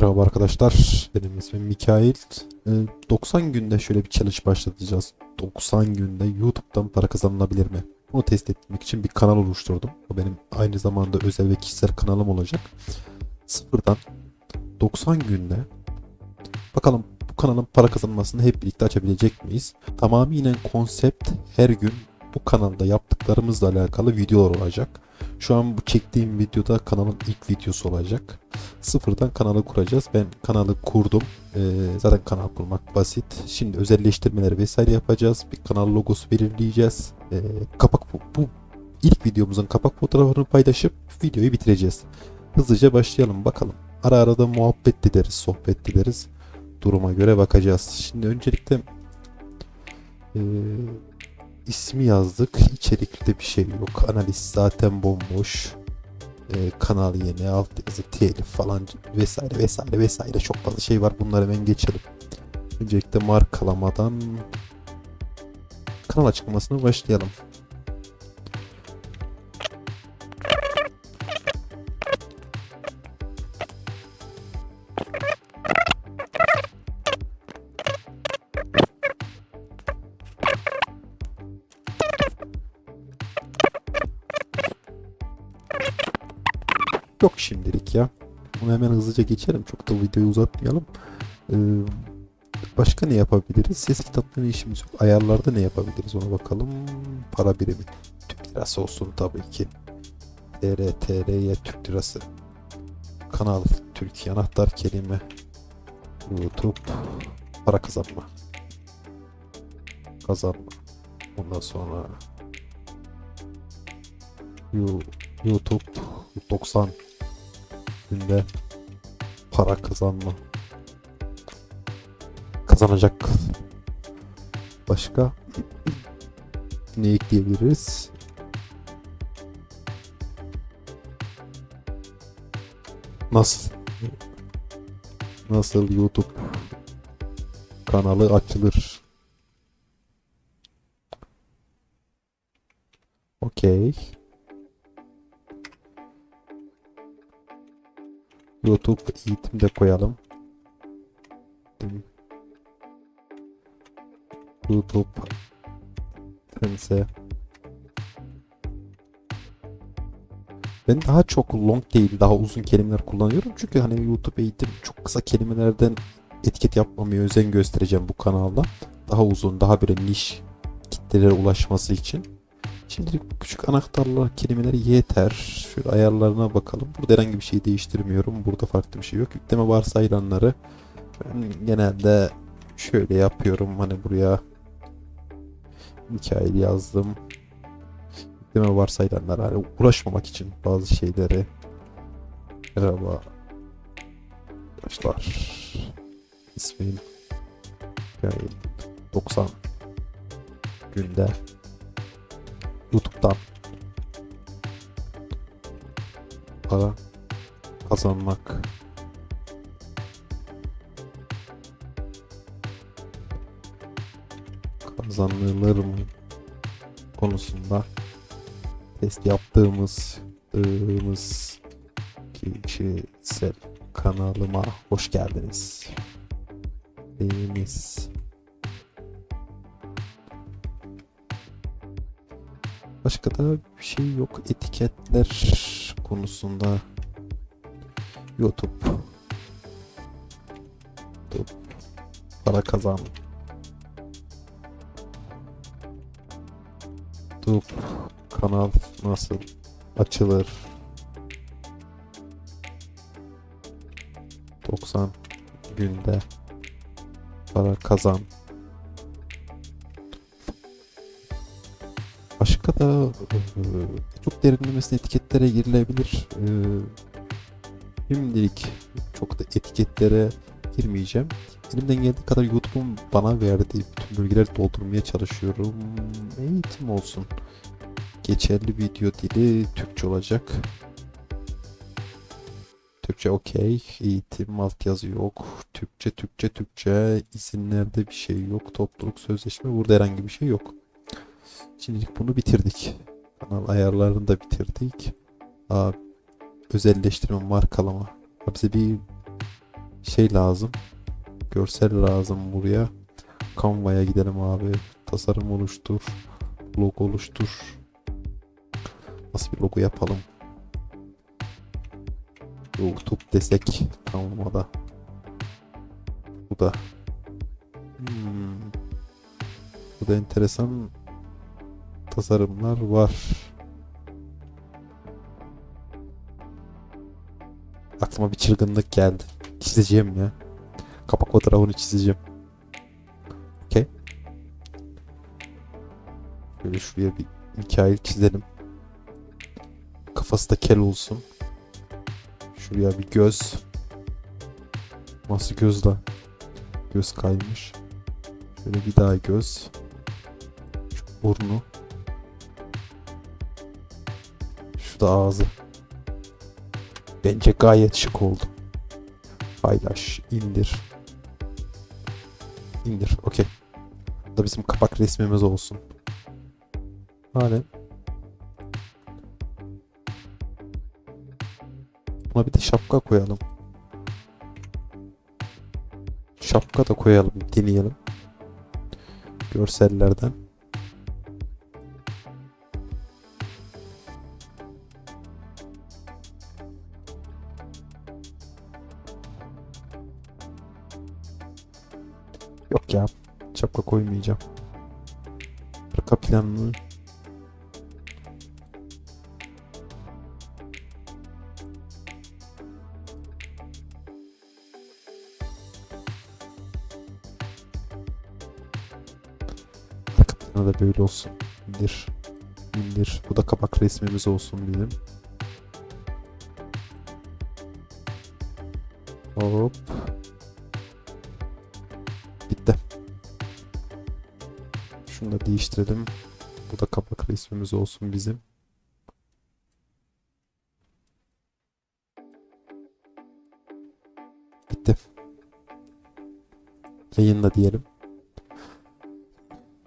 Merhaba arkadaşlar. Benim ismim Mikail. Ee, 90 günde şöyle bir challenge başlatacağız. 90 günde YouTube'dan para kazanılabilir mi? Bunu test etmek için bir kanal oluşturdum. Bu benim aynı zamanda özel ve kişisel kanalım olacak. Sıfırdan 90 günde bakalım bu kanalın para kazanmasını hep birlikte açabilecek miyiz? Tamamıyla konsept her gün bu kanalda yaptıklarımızla alakalı videolar olacak. Şu an bu çektiğim videoda kanalın ilk videosu olacak sıfırdan kanalı kuracağız. Ben kanalı kurdum. Ee, zaten kanal kurmak basit. Şimdi özelleştirmeler vesaire yapacağız. Bir kanal logosu belirleyeceğiz. Ee, kapak bu, ilk videomuzun kapak fotoğrafını paylaşıp videoyu bitireceğiz. Hızlıca başlayalım bakalım. Ara ara da muhabbet ederiz, sohbet ederiz. Duruma göre bakacağız. Şimdi öncelikle ee, ismi yazdık. İçerikte bir şey yok. Analiz zaten bomboş e, kanal yeni, altyazı, telif falan vesaire vesaire vesaire çok fazla şey var. Bunları hemen geçelim. Öncelikle markalamadan kanal açıklamasına başlayalım. Bunu hemen hızlıca geçelim. Çok da videoyu uzatmayalım. Ee, başka ne yapabiliriz? Ses kitapları işimiz yok. Ayarlarda ne yapabiliriz ona bakalım. Para birimi. Türk lirası olsun tabii ki. TR, Türk lirası. Kanal Türkiye anahtar kelime. YouTube para kazanma. Kazanma. Ondan sonra You- YouTube 90 günde para kazanma. Kazanacak. Başka ne ekleyebiliriz? Nasıl? Nasıl YouTube kanalı açılır? Okey. YouTube eğitim de koyalım. YouTube Pense Ben daha çok long değil, daha uzun kelimeler kullanıyorum. Çünkü hani YouTube eğitim çok kısa kelimelerden etiket yapmamaya özen göstereceğim bu kanalda. Daha uzun, daha böyle niş kitlelere ulaşması için. Şimdilik bu küçük anahtarlar kelimeleri yeter. Şöyle ayarlarına bakalım. Burada herhangi bir şey değiştirmiyorum. Burada farklı bir şey yok. Yükleme varsayılanları ben genelde şöyle yapıyorum. Hani buraya Mikail yazdım. Yükleme varsayılanlar hani uğraşmamak için bazı şeyleri. Merhaba. Arkadaşlar. İsmim Mikail. 90 günde YouTube'dan para kazanmak kazanılır mı konusunda test yaptığımız yaptığımız kişisel kanalıma hoş geldiniz. Beğeniniz Başka da bir şey yok. Etiketler konusunda YouTube. YouTube. Para kazan. YouTube kanal nasıl açılır? 90 günde para kazan. Başka da çok derinlemesine etiketlere girilebilir. E, şimdilik çok da etiketlere girmeyeceğim. Elimden geldiği kadar YouTube'un bana verdiği bütün bölgeleri doldurmaya çalışıyorum. Eğitim olsun. Geçerli video dili Türkçe olacak. Türkçe okey. Eğitim altyazı yok. Türkçe, Türkçe, Türkçe. İzinlerde bir şey yok. Topluluk sözleşme. Burada herhangi bir şey yok. Şimdilik bunu bitirdik. Kanal ayarlarını da bitirdik. Aa, özelleştirme, markalama. Bize bir şey lazım. Görsel lazım buraya. Canva'ya gidelim abi. Tasarım oluştur. Logo oluştur. Nasıl bir logo yapalım? YouTube desek Canva'da. Bu da. Hmm. Bu da enteresan tasarımlar var. Aklıma bir çılgınlık geldi. Çizeceğim ya. Kapak fotoğrafını çizeceğim. Okey. Şöyle şuraya bir Mikail çizelim. Kafası da kel olsun. Şuraya bir göz. Nasıl göz la? Göz kaymış. Şöyle bir daha göz. Şu burnu. Da ağzı. Bence gayet şık oldu. Paylaş, indir. İndir, okey. Da bizim kapak resmimiz olsun. Halen. Buna bir de şapka koyalım. Şapka da koyalım, deneyelim. Görsellerden. Yok ya. Şapka koymayacağım. Arka planını da böyle olsun. İndir. İndir. Bu da kapak resmimiz olsun bizim. Hop. Şunu da değiştirelim. Bu da kapak resmimiz olsun bizim. Bitti. Yayınla diyelim.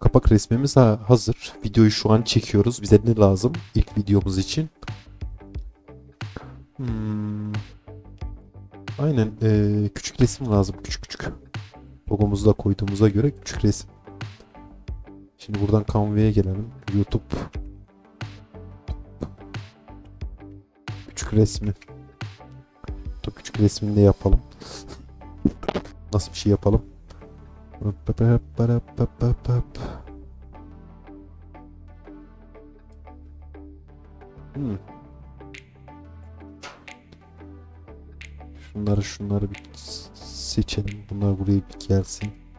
Kapak resmimiz ha- hazır. Videoyu şu an çekiyoruz. Bize ne lazım ilk videomuz için? Hmm. Aynen. eee, küçük resim lazım. Küçük küçük. Logomuzu da koyduğumuza göre küçük resim. Şimdi buradan Canva'ya gelelim. YouTube. Küçük resmi. YouTube küçük resmini de yapalım. Nasıl bir şey yapalım? Hmm. Şunları şunları bir seçelim. Bunlar buraya bir gelsin.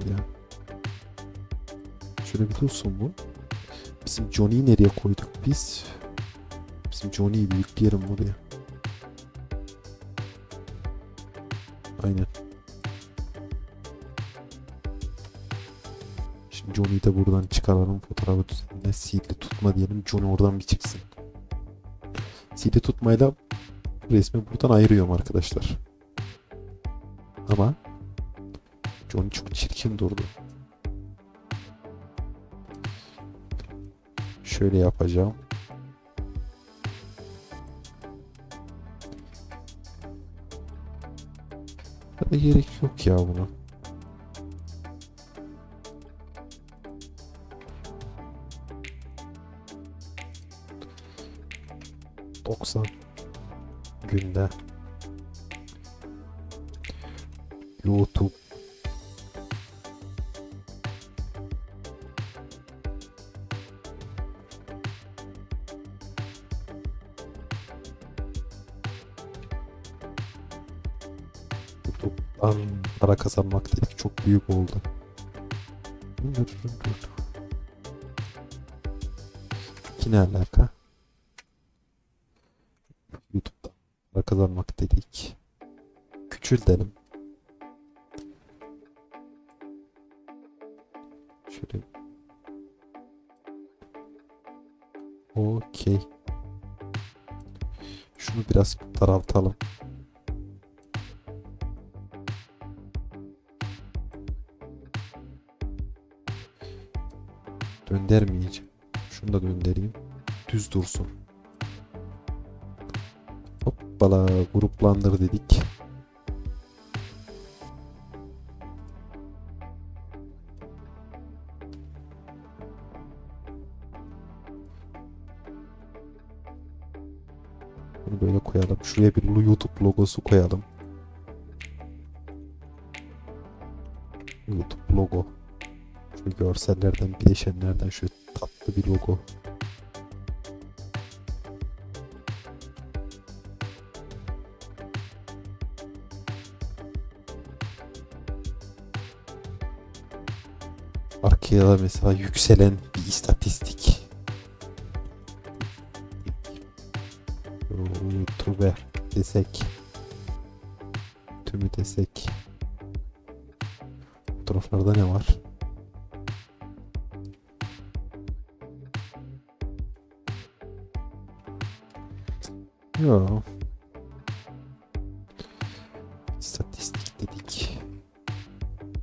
Bir dur ya. Şöyle bir dursun bu. Bizim Johnny'yi nereye koyduk biz? Bizim Johnny'yi büyükleyelim buraya. Aynen. Şimdi Johnny'yi de buradan çıkaralım. Fotoğrafı düzenle. Seed'li tutma diyelim. Johnny oradan bir çıksın. Seed'li tutmayla resmi buradan ayırıyorum arkadaşlar. Ama Johnny çok çirkin durdu. Şöyle yapacağım. Ya da gerek yok ya buna. Doksan günde YouTube para kazanmak dedik çok büyük oldu. Yine alaka. YouTube'dan para kazanmak dedik. Küçültelim. Şöyle. Okey. Şunu biraz daraltalım. Döndermeyeceğim. Şunu da döndüreyim. Düz dursun. Hoppala gruplandır dedik. Bunu böyle koyalım. Şuraya bir YouTube logosu koyalım. YouTube logo. Görsellerden, bileşenlerden şu tatlı bir logo. Arkaya da mesela yükselen bir istatistik. YouTube desek. Tümü desek. Fotoğraflarda ne var? Yo. İstatistik dedik.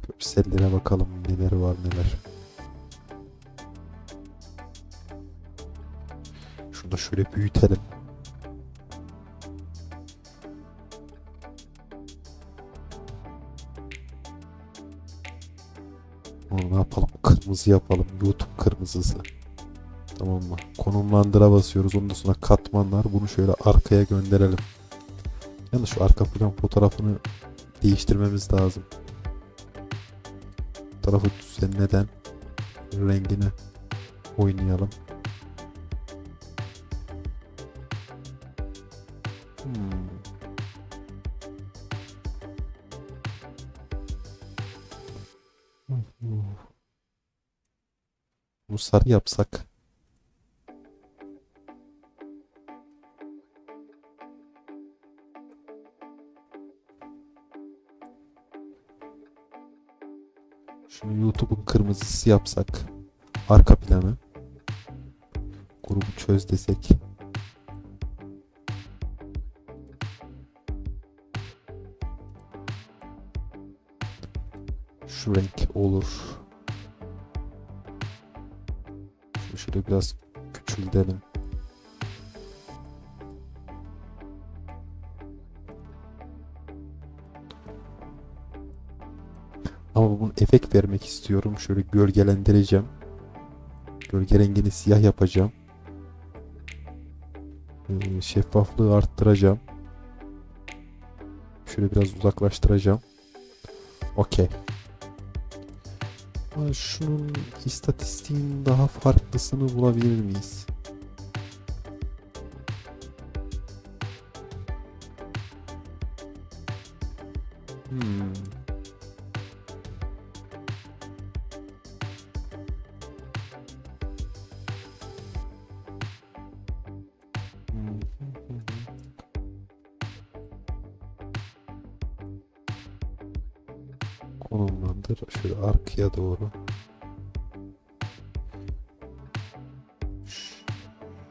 Görsellere bakalım neler var neler. Şunu da şöyle büyütelim. Onu ne yapalım? Kırmızı yapalım. YouTube kırmızısı. Tamam mı? Konumlandıra basıyoruz. Ondan sonra katmanlar. Bunu şöyle arkaya gönderelim. Yalnız şu arka plan fotoğrafını değiştirmemiz lazım. Fotoğrafı düzenleden rengini oynayalım. Hmm. Sarı yapsak. YouTube'un kırmızısı yapsak. Arka planı. Grubu çöz desek. Şu renk olur. Şöyle biraz küçültelim. Ama bunun efekt vermek istiyorum. Şöyle gölgelendireceğim. Gölge rengini siyah yapacağım. Ee, şeffaflığı arttıracağım. Şöyle biraz uzaklaştıracağım. Okey. Ama Şunun istatistiğin daha farklısını bulabilir miyiz? Konumlandır. Şöyle arkaya doğru.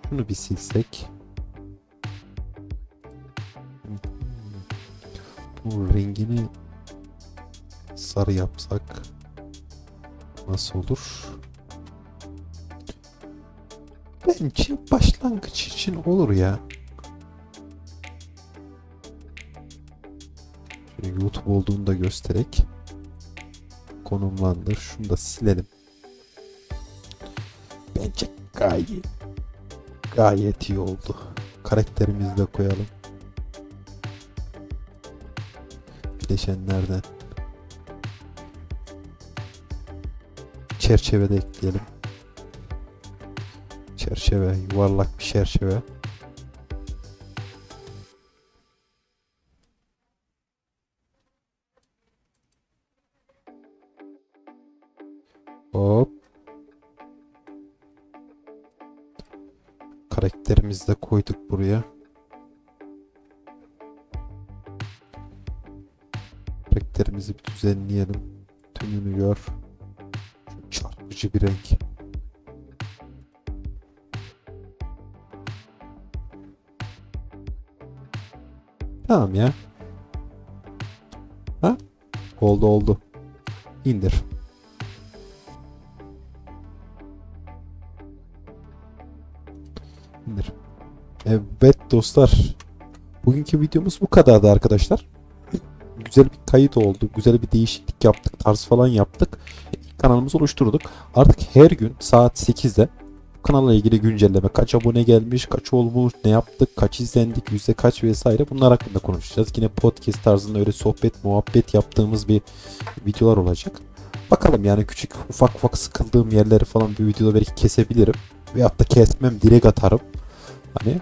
Şunu bir silsek. Bu rengini sarı yapsak nasıl olur? Bence başlangıç için olur ya. YouTube olduğunu da göstererek konumlandır. Şunu da silelim. Bence gayet gayet iyi oldu. Karakterimizi de koyalım. Bileşenlerden çerçeve de ekleyelim. Çerçeve, yuvarlak bir çerçeve. Hop. Karakterimizi de koyduk buraya. Karakterimizi bir düzenleyelim. Tümünü gör. Şu çarpıcı bir renk. Tamam ya. Ha? Oldu oldu. İndir. Evet dostlar. Bugünkü videomuz bu kadardı arkadaşlar. Güzel bir kayıt oldu. Güzel bir değişiklik yaptık. Tarz falan yaptık. Kanalımızı oluşturduk. Artık her gün saat 8'de bu kanalla ilgili güncelleme, kaç abone gelmiş, kaç olmuş, ne yaptık, kaç izlendik, yüzde kaç vesaire bunlar hakkında konuşacağız. Yine podcast tarzında öyle sohbet, muhabbet yaptığımız bir videolar olacak. Bakalım yani küçük ufak ufak sıkıldığım yerleri falan bir videoda belki kesebilirim. Veyahut da kesmem direkt atarım. Hani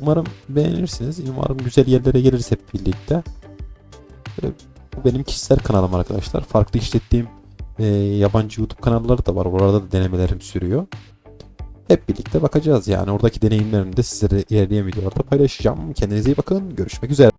umarım beğenirsiniz. Umarım güzel yerlere geliriz hep birlikte. Bu benim kişisel kanalım arkadaşlar. Farklı işlettiğim e, yabancı YouTube kanalları da var. Orada da denemelerim sürüyor. Hep birlikte bakacağız yani. Oradaki deneyimlerimi de sizlere ilerleyen videolarda paylaşacağım. Kendinize iyi bakın. Görüşmek üzere.